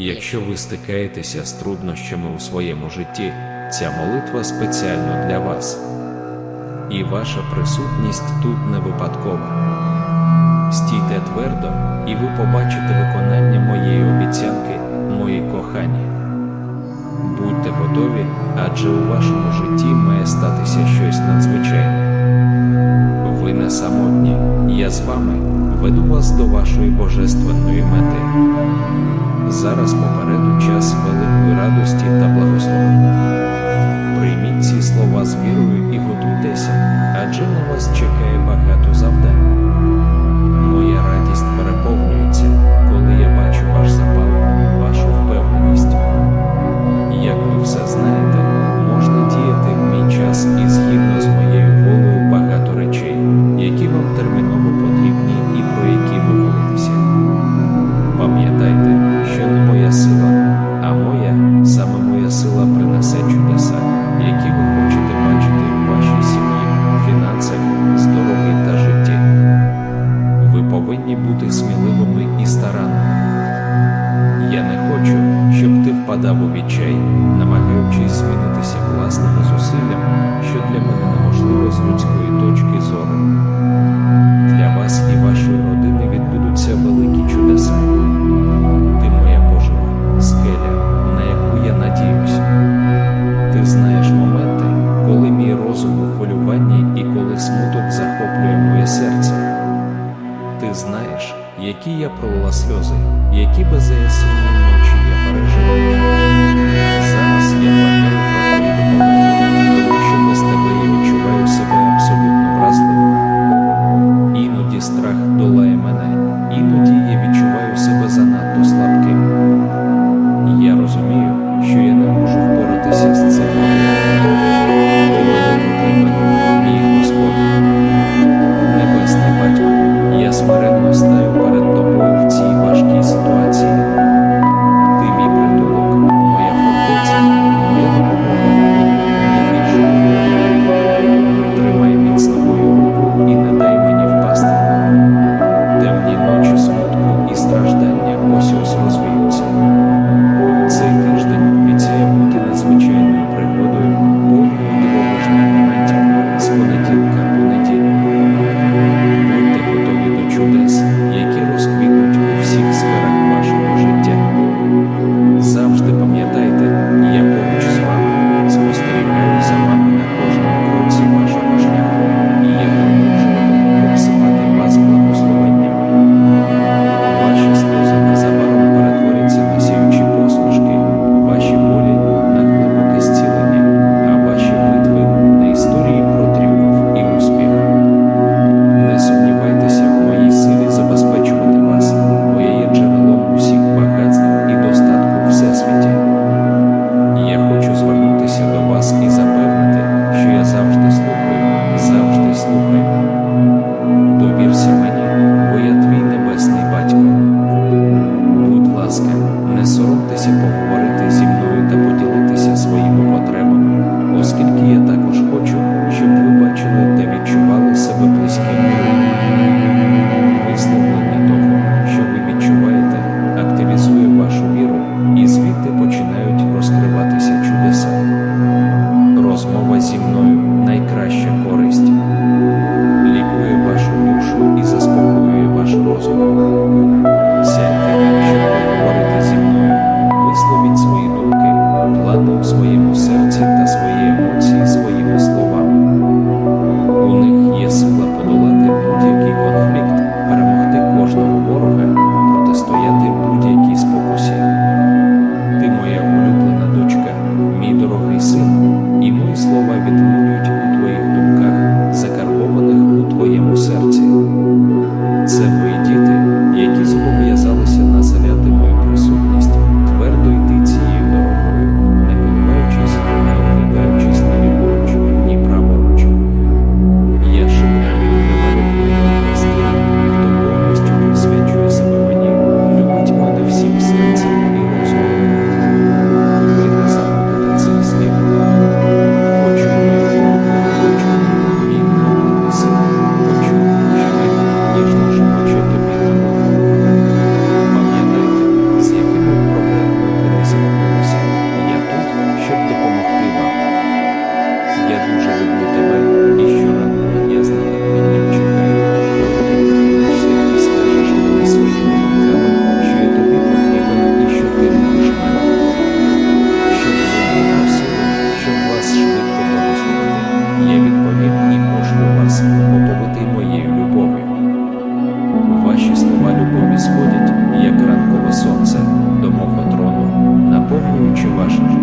Якщо ви стикаєтеся з труднощами у своєму житті, ця молитва спеціально для вас, і ваша присутність тут не випадкова. Стійте твердо, і ви побачите виконання моєї обіцянки, мої кохані. Будьте готові, адже у вашому житті має статися щось надзвичайне. Ви не самотні, я з вами веду вас до вашої божественної мети. Зараз попереду час хвилин. It will be changed. Amen. Чувашия.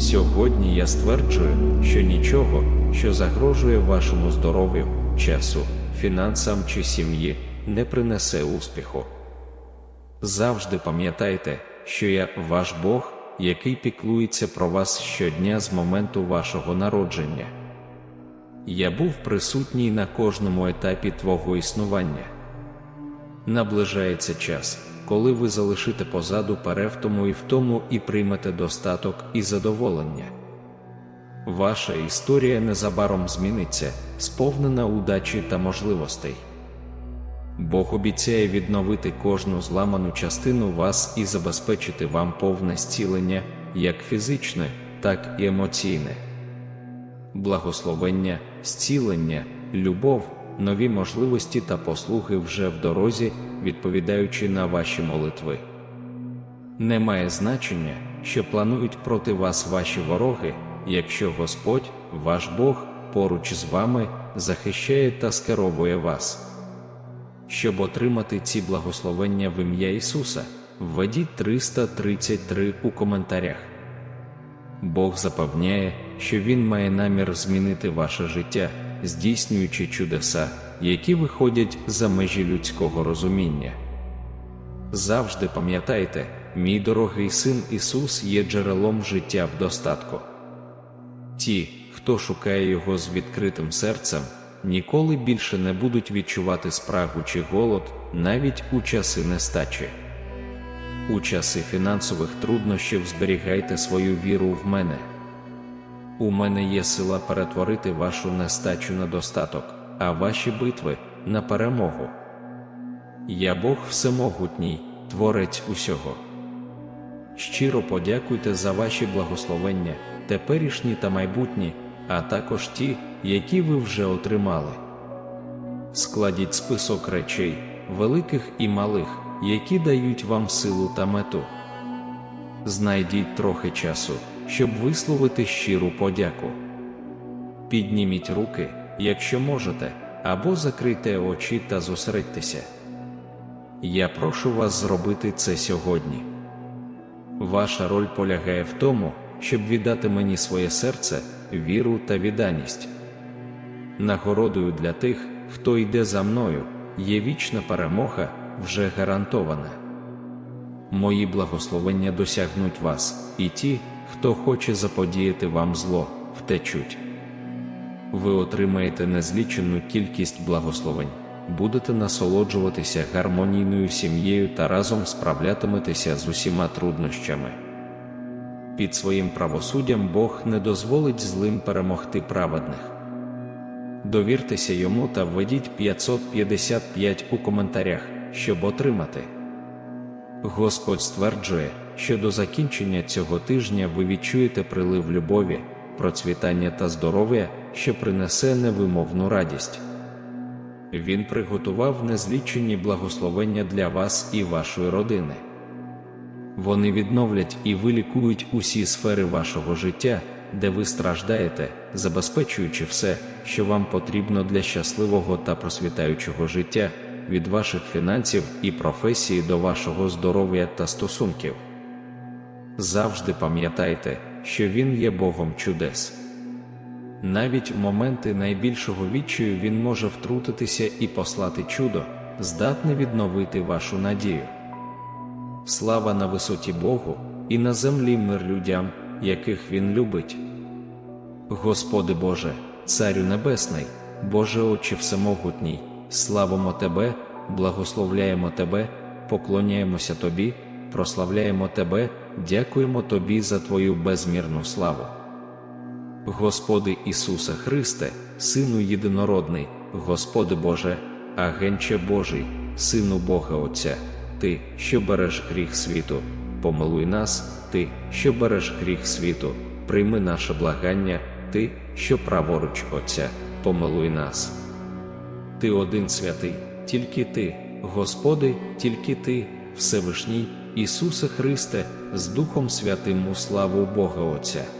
Сьогодні я стверджую, що нічого, що загрожує вашому здоров'ю, часу, фінансам чи сім'ї, не принесе успіху. Завжди пам'ятайте, що я ваш Бог, який піклується про вас щодня з моменту вашого народження. Я був присутній на кожному етапі твого існування. Наближається час, коли ви залишите позаду перевтому і втому і приймете достаток і задоволення. Ваша історія незабаром зміниться, сповнена удачі та можливостей. Бог обіцяє відновити кожну зламану частину вас і забезпечити вам повне зцілення, як фізичне, так і емоційне. Благословення, зцілення, любов, нові можливості та послуги вже в дорозі, відповідаючи на ваші молитви. Немає значення, що планують проти вас ваші вороги, якщо Господь, ваш Бог, поруч з вами захищає та скеровує вас. Щоб отримати ці благословення в ім'я Ісуса, введіть 333 у коментарях. Бог запевняє, що Він має намір змінити ваше життя, здійснюючи чудеса, які виходять за межі людського розуміння. Завжди пам'ятайте, мій дорогий син Ісус є джерелом життя в достатку. Ті, хто шукає Його з відкритим серцем, ніколи більше не будуть відчувати спрагу чи голод навіть у часи нестачі. У часи фінансових труднощів зберігайте свою віру в мене. У мене є сила перетворити вашу нестачу на достаток, а ваші битви на перемогу. Я Бог Всемогутній, Творець усього. Щиро подякуйте за ваші благословення, теперішні та майбутні, а також ті, які ви вже отримали. Складіть список речей, великих і малих, які дають вам силу та мету. Знайдіть трохи часу, щоб висловити щиру подяку. Підніміть руки, якщо можете, або закрийте очі та зосередьтеся. Я прошу вас зробити це сьогодні. Ваша роль полягає в тому, щоб віддати мені своє серце, віру та відданість. Нагородою для тих, хто йде за мною, є вічна перемога, вже гарантована. Мої благословення досягнуть вас, і ті, хто хоче заподіяти вам зло, втечуть. Ви отримаєте незлічену кількість благословень, будете насолоджуватися гармонійною сім'єю та разом справлятиметеся з усіма труднощами. Під своїм правосуддям Бог не дозволить злим перемогти праведних. Довіртеся йому та введіть 555 у коментарях, щоб отримати. Господь стверджує, що до закінчення цього тижня ви відчуєте прилив любові, процвітання та здоров'я, що принесе невимовну радість. Він приготував незлічені благословення для вас і вашої родини. Вони відновлять і вилікують усі сфери вашого життя, де ви страждаєте, забезпечуючи все, що вам потрібно для щасливого та просвітаючого життя, від ваших фінансів і професії до вашого здоров'я та стосунків. Завжди пам'ятайте, що Він є Богом чудес. Навіть в моменти найбільшого відчаю Він може втрутитися і послати чудо, здатне відновити вашу надію. Слава на висоті Богу, і на землі мир людям, яких Він любить. Господи Боже, Царю Небесний, Боже Отче Всемогутній, славимо Тебе, благословляємо Тебе, поклоняємося Тобі, прославляємо Тебе, дякуємо Тобі за Твою безмірну славу. Господи Ісусе Христе, Сину єдинородний, Господи Боже, агенче Божий, Сину Бога Отця, Ти, що береш гріх світу, помилуй нас, Ти, що береш гріх світу, прийми наше благання, Ти, що праворуч Отця, помилуй нас. Ти один святий, тільки Ти, Господи, тільки Ти, Всевишній, Ісусе Христе, з Духом Святим у славу Бога Отця.